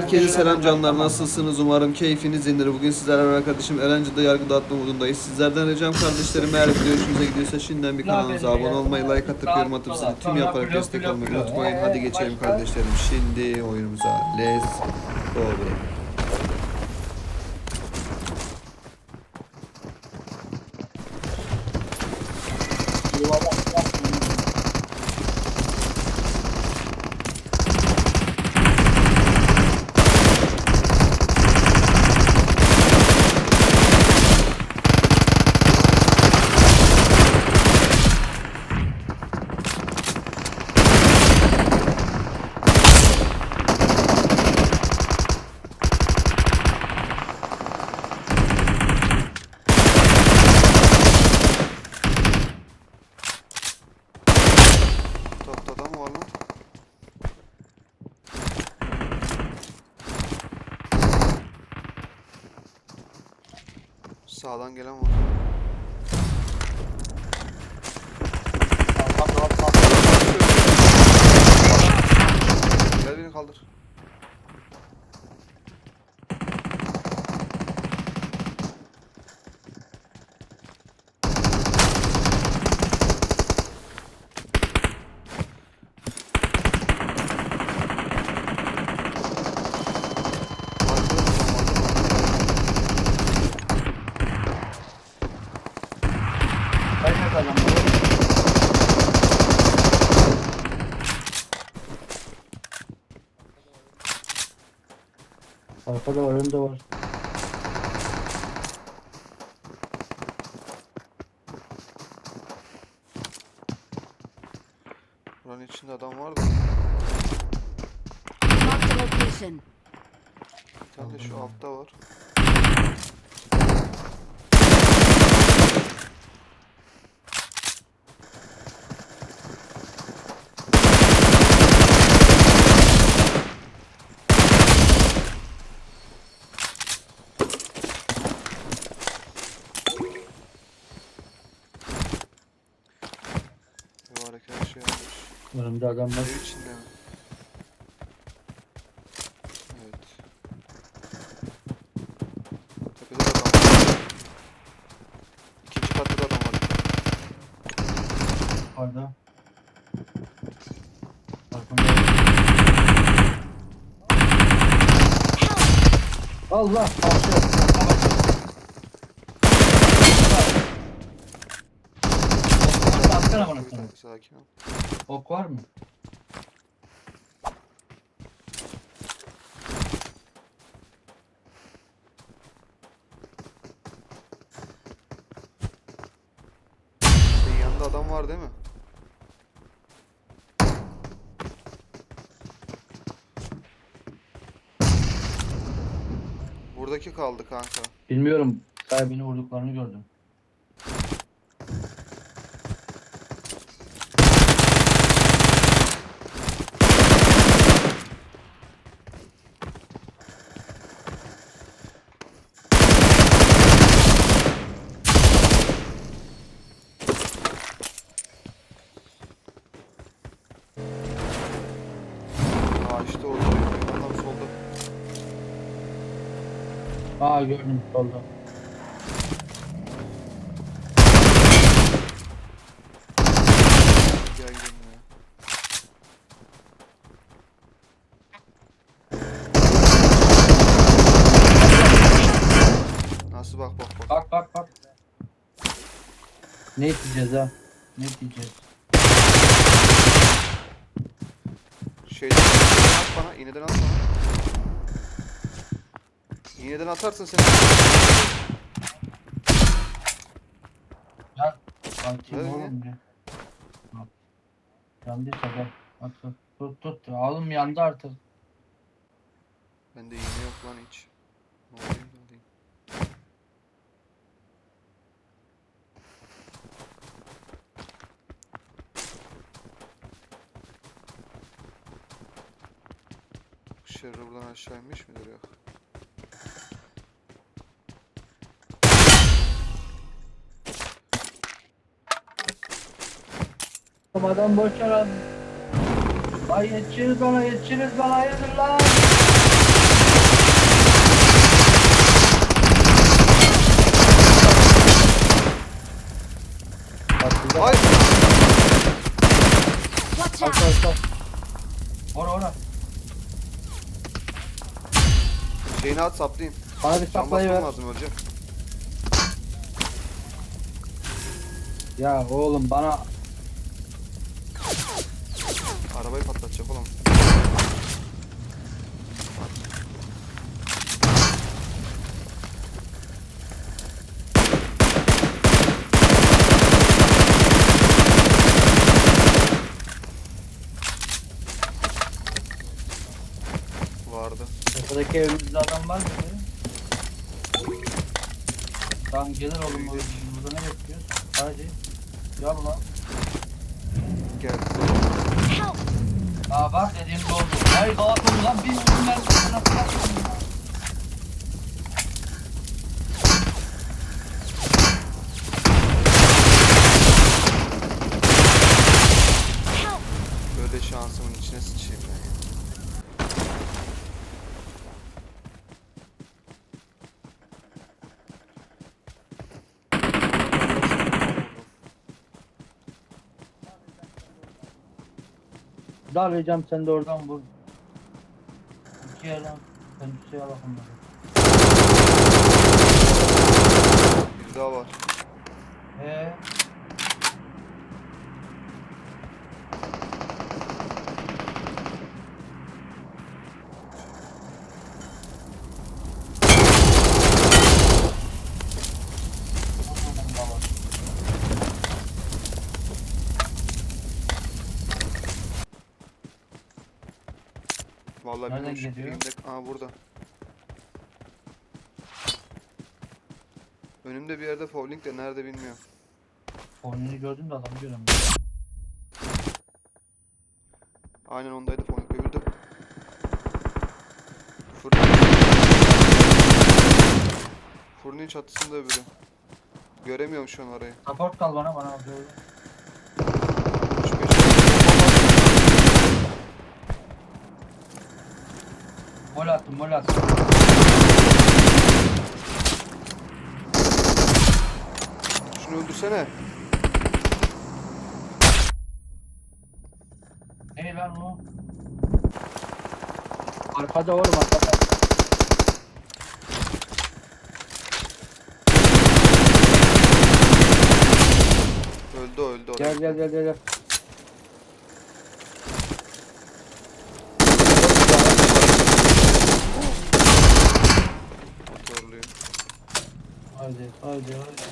Herkese selam canlar nasılsınız umarım keyfiniz yerindedir. Bugün sizlerle beraber kardeşim Erenci'de yargı dağıtma umudundayız. Sizlerden ricam kardeşlerim eğer video hoşunuza gidiyorsa şimdiden bir kanalımıza abone olmayı, like atıp yorum atıp sizi tüm yaparak destek olmayı unutmayın. Hadi geçelim kardeşlerim şimdi oyunumuza. Let's go. manguelamos Önümde adamlar. Ev içinde mi? Evet. Tepede de adam var. İkinci katta da adam var. Orada. Arkamda. Allah! Karşı. Atsana bana. Sakin ol. Ok var mı? Senin yanında adam var değil mi? Buradaki kaldı kanka. Bilmiyorum. Sahibini vurduklarını gördüm. Aa işte orada. Adam solda. Aa gördüm solda. Gel gidelim ya. Nasıl bak bak bak. Bak bak bak. Ne diyeceğiz ha? Ne diyeceğiz? Şeyden at bana, iğneden at bana. İğneden atarsın sen. Gel. Atayım Ver oğlum ya. Yandıysa gel. At at. Tut tut. Oğlum yandı artık. Bende iğne yok lan hiç. Ne olayım ne olayım. Şerri buradan aşağı inmiş midir yok. Adam boş yaran. Ay yetişiriz bana yetişiriz bana hayırdır lan. Ay. Watch out. Ora ora. Şeyini at saplayayım. Abi Can saplayıver. lazım öleceğim. Ya oğlum bana Ortadaki evimizde adam var mı? Tamam gelir oğlum o burada ne bekliyoruz? Hadi. Gel lan. Gel. Aa bak dediğim doğru. Hayır dağıtın lan bir vurdum ben! Böyle şansımın içine sıçayım ben. ya. Darlayacağım sen de oradan vur. İki yerden sen bir şey al bakın. Bir daha var. Eee? Vallahi Nereden bilmiyorum elimde- Aa burada. Önümde bir yerde Fowling de nerede bilmiyorum. Oyununu gördüm de adamı görüyorum. Aynen ondaydı Fowling öbürde. Fırın. Fırının çatısında öbürü. Göremiyorum şu an orayı. Support kal bana bana doğru. Mol attım mol attım. Şunu öldürsene. Ne lan o? Arkada oğlum arkada. Öldü öldü. Gel gel gel gel. gel. Haydi haydi.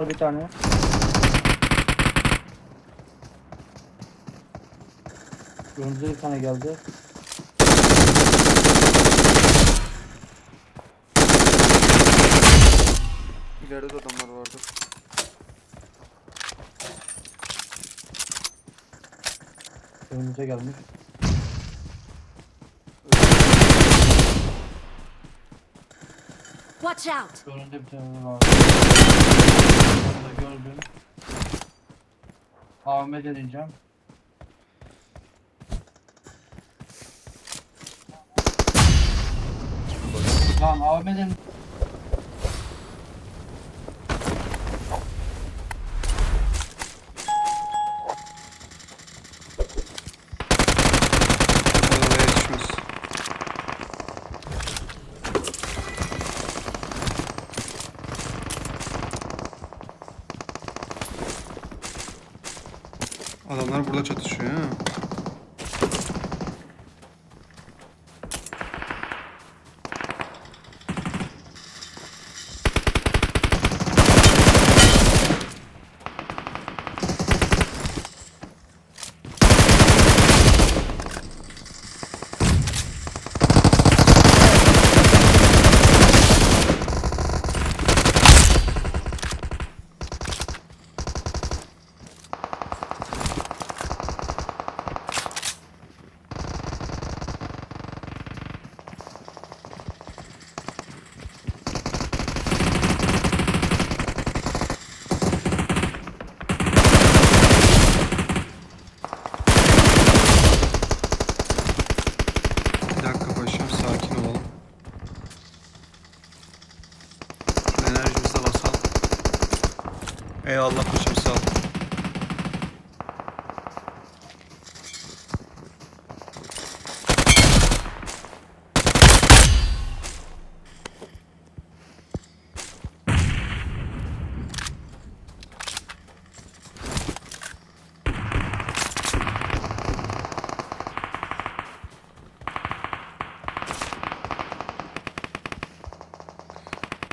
Al bir tane. Önümüze bir tane geldi. İleride de adamlar vardı. Önümüze gelmiş. Watch out! Önünde bir tane var. Orada gördüm. Ahmet edeceğim. Lan Ahmet'in burada çatışıyor ha. Bir dakika paşam sakin olalım. Şu enerjimize basalım. Eyvallah paşam sağ ol.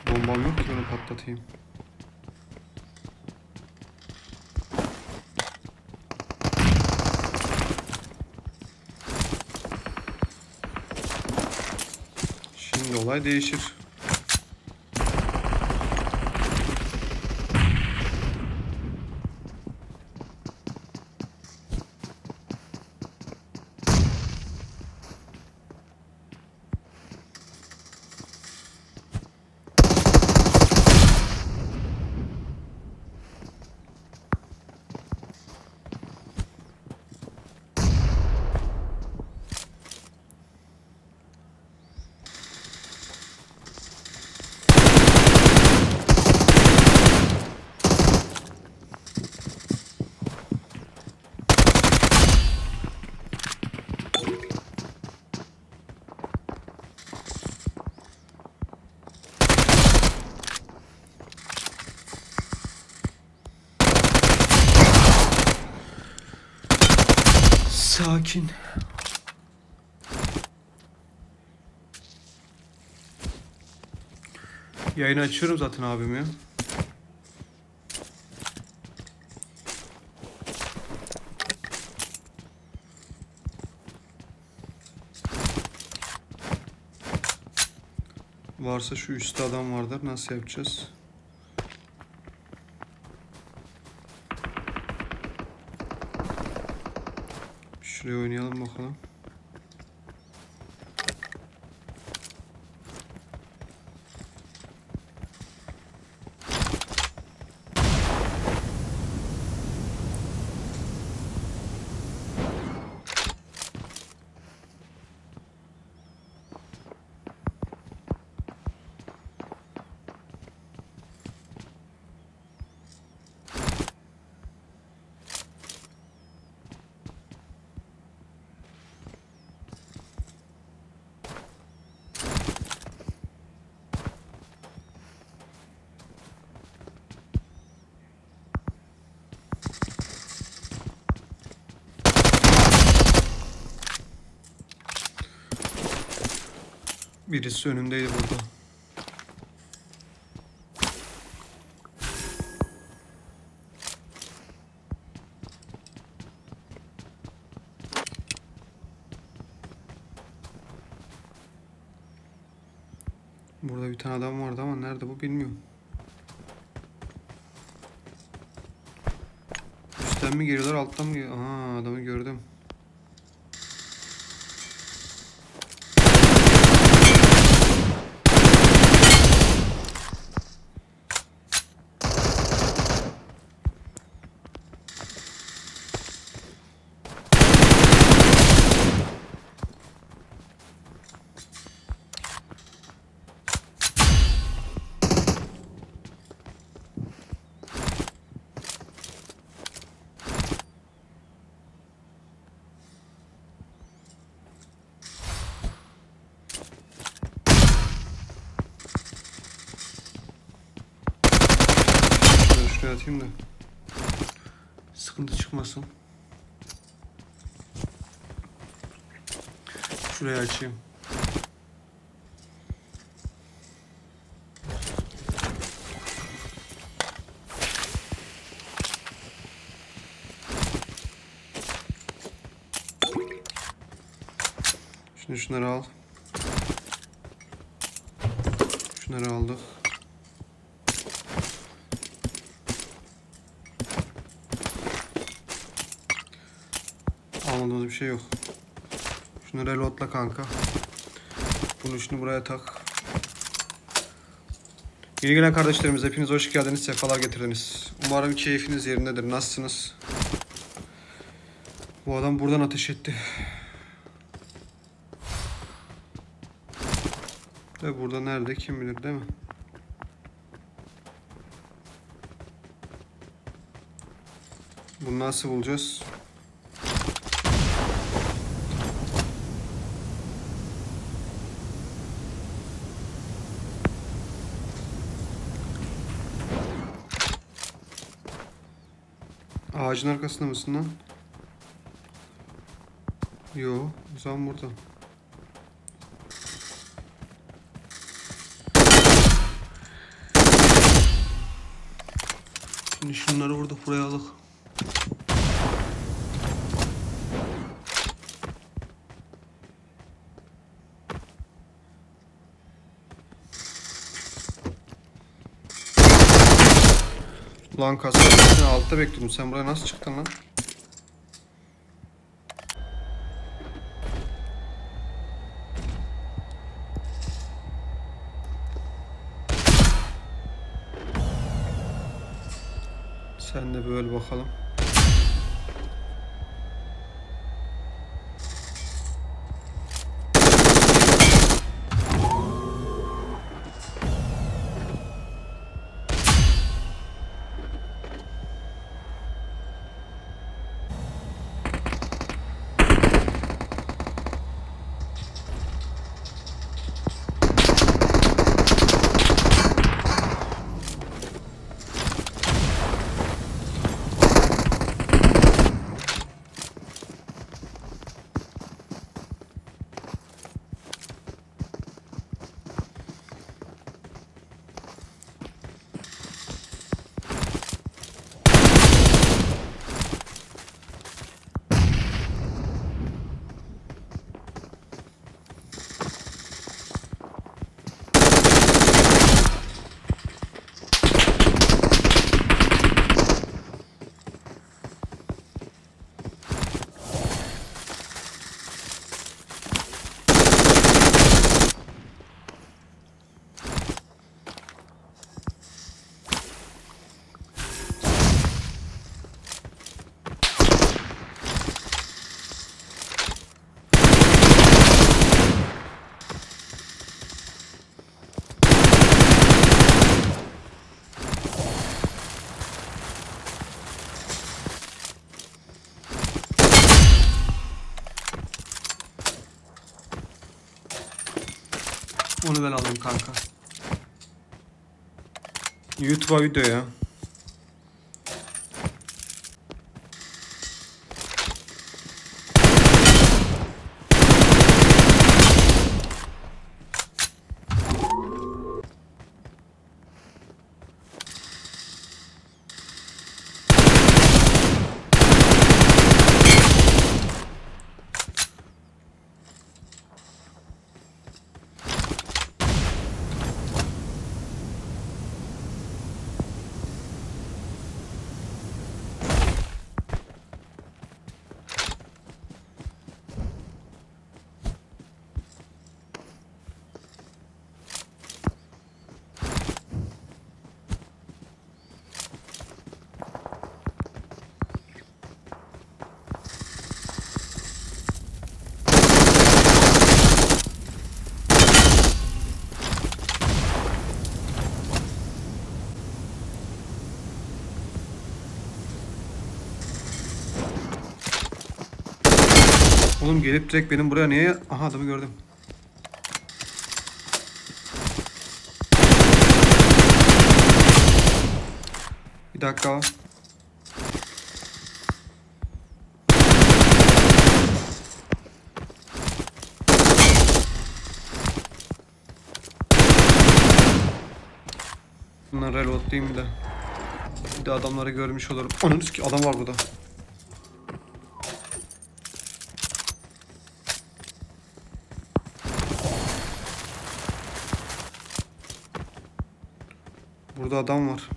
Bombam yok ki bunu patlatayım. Şimdi olay değişir. Sakin. Yayını açıyorum zaten abim ya. Varsa şu üstte adam vardır. Nasıl yapacağız? Şuraya oynayalım bakalım. Birisi önündeydi burada. Burada bir tane adam vardı ama nerede bu bilmiyorum. Üstten mi geliyorlar alttan mı geliyorlar? Aha adamı gördüm. Da sıkıntı çıkmasın. Şuraya açayım. Şimdi şunları al. Şunları aldık. Bir şey yok. Şunu reloadla kanka. Bunu şunu buraya tak. Yeni gelen kardeşlerimiz hepiniz hoş geldiniz. Sefalar getirdiniz. Umarım keyfiniz yerindedir. Nasılsınız? Bu adam buradan ateş etti. De burada nerede kim bilir değil mi? Bunu nasıl bulacağız? Ağacın arkasında mısın lan? Yo, o zaman burada. Şimdi şunları burada buraya alalım. Lan kasa seni altta bekliyordum. Sen buraya nasıl çıktın lan? Sen de böyle bakalım. Ben alayım kanka. YouTube'a video ya. Oğlum gelip direkt benim buraya niye... Aha adamı gördüm. Bir dakika. Bunları reloadlayayım bir de. Bir de adamları görmüş olurum. Ananı ki adam var burada. Burada adam var.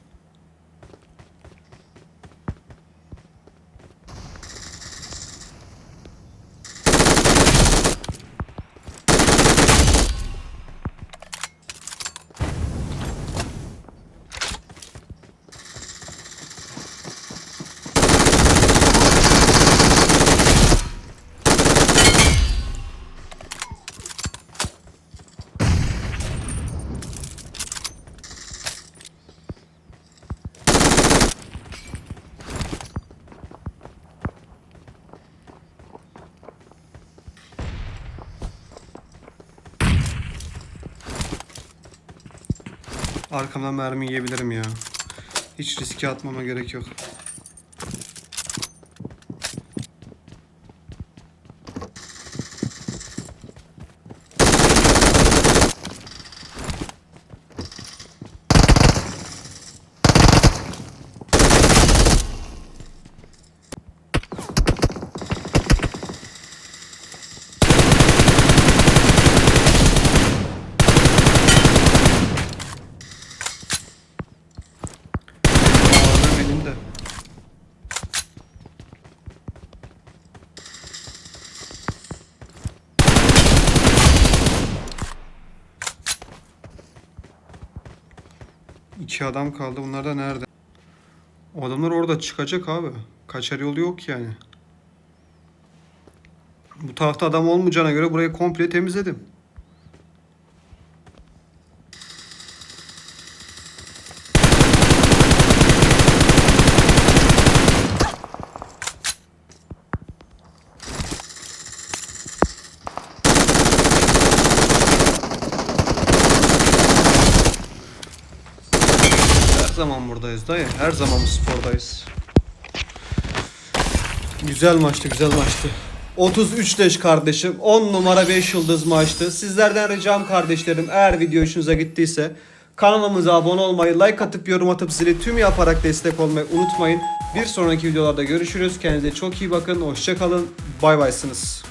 Arkamdan mermi yiyebilirim ya. Hiç riske atmama gerek yok. İki adam kaldı. Bunlar da nerede? O adamlar orada çıkacak abi. Kaçar yolu yok yani. Bu tarafta adam olmayacağına göre burayı komple temizledim. Zaman buradayız dayı. Her zaman bu spordayız. Güzel maçtı, güzel maçtı. 33 leş kardeşim. 10 numara 5 yıldız maçtı. Sizlerden ricam kardeşlerim eğer video hoşunuza gittiyse kanalımıza abone olmayı, like atıp yorum atıp zili tüm yaparak destek olmayı unutmayın. Bir sonraki videolarda görüşürüz. Kendinize çok iyi bakın. Hoşçakalın. Bay baysınız.